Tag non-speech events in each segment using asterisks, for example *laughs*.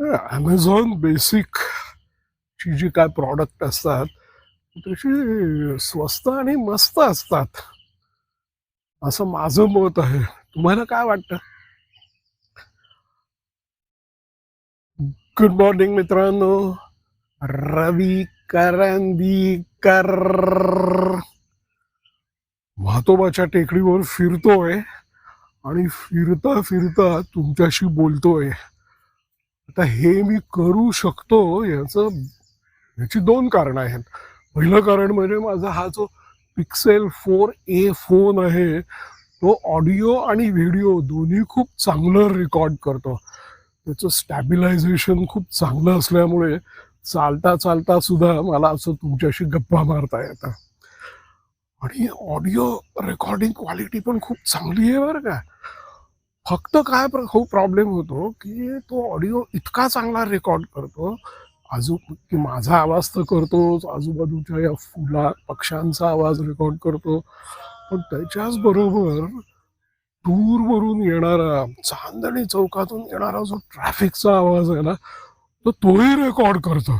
Amazon basic ची जी काय product असतात तशी स्वस्त आणि मस्त असतात. असं माझं मत आहे. तुम्हाला काय वाटतं? गुड मॉर्निंग मित्रांनो. रवी करंदीकर म्हातोबाच्या टेकडीवर फिरतोय आणि फिरता फिरता तुमच्याशी बोलतोय. आता हे मी करू शकतो याचं याची दोन कारणं आहेत. पहिलं कारण म्हणजे माझा हा जो पिक्सेल फोर ए फोन आहे तो ऑडिओ आणि व्हिडिओ दोन्ही खूप चांगलं रेकॉर्ड करतो. त्याचं स्टॅबिलायझेशन खूप चांगलं असल्यामुळे चालता चालता सुद्धा मला असं तुमच्याशी गप्पा मारता येतं. आणि ऑडिओ रेकॉर्डिंग क्वालिटी पण खूप चांगली आहे बरं का. फक्त काय हो खूप प्रॉब्लेम होतो की तो ऑडिओ इतका चांगला रेकॉर्ड करतो. आजू की माझा आवाज तर करतोच. आजूबाजूच्या या फुला पक्ष्यांचा आवाज रेकॉर्ड करतो. पण त्याच्याच बरोबर दूरवरून येणारा चांदणी चौकातून येणारा जो ट्रॅफिकचा आवाज आहे ना तो तोही रेकॉर्ड करतो.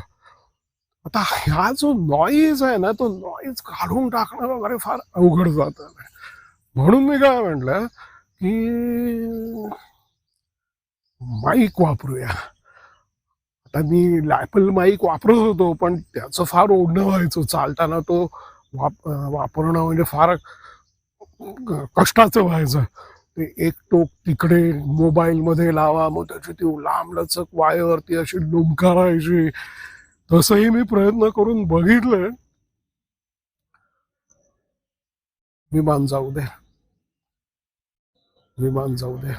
आता ह्या जो नॉईज आहे ना तो नॉईज काढून टाकणं वगैरे फार अवघड जात. म्हणून मी काय म्हटलं की माईक वापरूया. आता मी लॅपल माईक वापरत होतो पण त्याचं फार ओढणं व्हायचं. चालताना तो वाप वापरणं म्हणजे फार कष्टाचं व्हायचं. ते एक टोक तिकडे मोबाईलमध्ये लावा मग त्याची ती लांबलचक वायर ती अशी लोंबकारायची तसंही मी प्रयत्न करून बघितलं. विमान जाऊ दे. विमान जाऊ द्या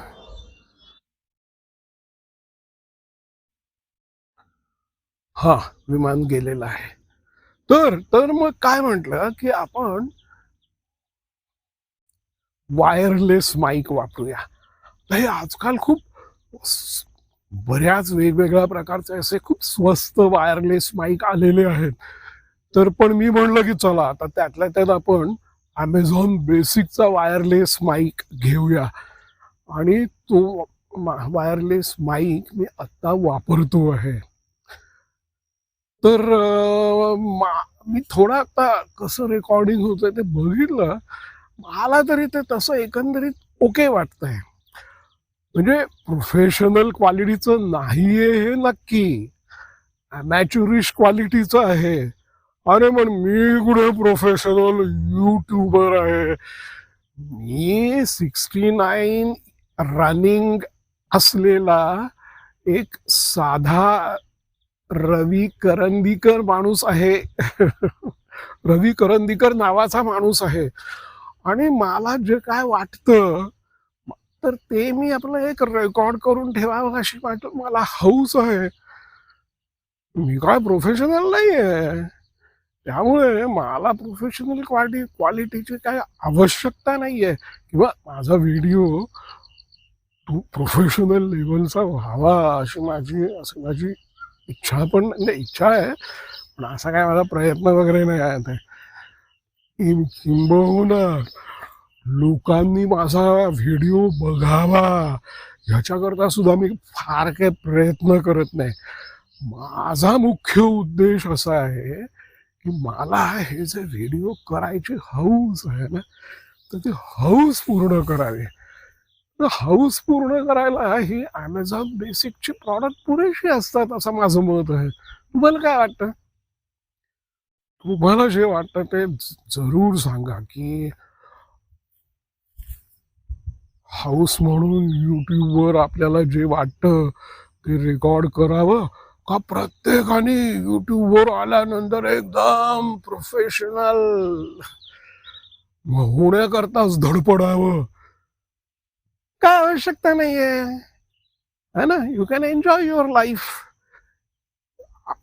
हा विमान गेलेलं आहे. तर तर मग काय म्हटलं की आपण वायरलेस माईक वापरूया. तर हे आजकाल खूप बऱ्याच वेगवेगळ्या प्रकारचे असे खूप स्वस्त वायरलेस माईक आलेले आहेत. तर पण मी म्हणलं की चला आता त्यातल्या त्यात आपण अमेझॉन बेसिकचा वायरलेस माईक घेऊया. आणि तो वायरलेस माईक मी आत्ता वापरतो आहे. तर मी थोडं आता कसं रेकॉर्डिंग होतं ते बघितलं मला तरी ते तसं एकंदरीत ओके वाटतंय. म्हणजे प्रोफेशनल क्वालिटीचं नाहीये हे नक्की. मॅच्युरिश क्वालिटीचं आहे. अरे पण मी कुठे प्रोफेशनल युट्यूबर आहे? मी सिक्स्टी नाईन रनिंग असलेला एक साधा रवी करंदीकर माणूस आहे. *laughs* रवी करंदीकर नावाचा माणूस आहे. आणि मला जे काय वाटतं तर ते मी आपलं एक रेकॉर्ड करून ठेवावं अशी वाट मला हौस आहे. मी काय प्रोफेशनल नाही आहे त्यामुळे मला प्रोफेशनल क्वालिटी क्वालिटीची काय आवश्यकता नाही आहे किंवा माझा व्हिडिओ प्रोफेशनल लेवलचा व्हावा अशी माझी असं माझी इच्छा पण म्हणजे इच्छा आहे पण असा काय माझा प्रयत्न वगैरे नाही आहे ते किंबहुना लोकांनी माझा व्हिडिओ बघावा ह्याच्याकरता सुद्धा मी फार काही प्रयत्न करत नाही. माझा मुख्य उद्देश असा आहे की मला हे जे व्हिडिओ करायची हौस आहे ना तर ती हौस पूर्ण करावी. हाऊस हौस पूर्ण करायला ही अमेझॉन बेसिकची प्रॉडक्ट पुरेशी असतात असं माझं मत आहे. तुम्हाला काय वाटतं? तुम्हाला जे वाटतं ते जरूर सांगा की हाऊस म्हणून युट्यूबवर आपल्याला जे वाटतं ते रेकॉर्ड करावं का प्रत्येकाने युट्यूबवर आल्यानंतर एकदम प्रोफेशनल होण्याकरताच धडपडावं. काय आवश्यकता नाहीये? है ना? You can enjoy your life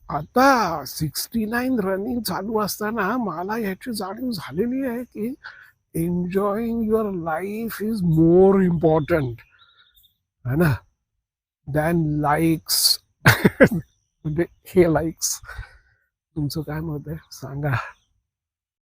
आता सिक्स्टी नाईन रनिंग चालू असताना मला याची जाणीव झालेली आहे की enjoying your life is more important है ना? दॅन लाईक्स *laughs* म्हणजे हे लाईक्स तुमचं काय मत आहे? सांगा.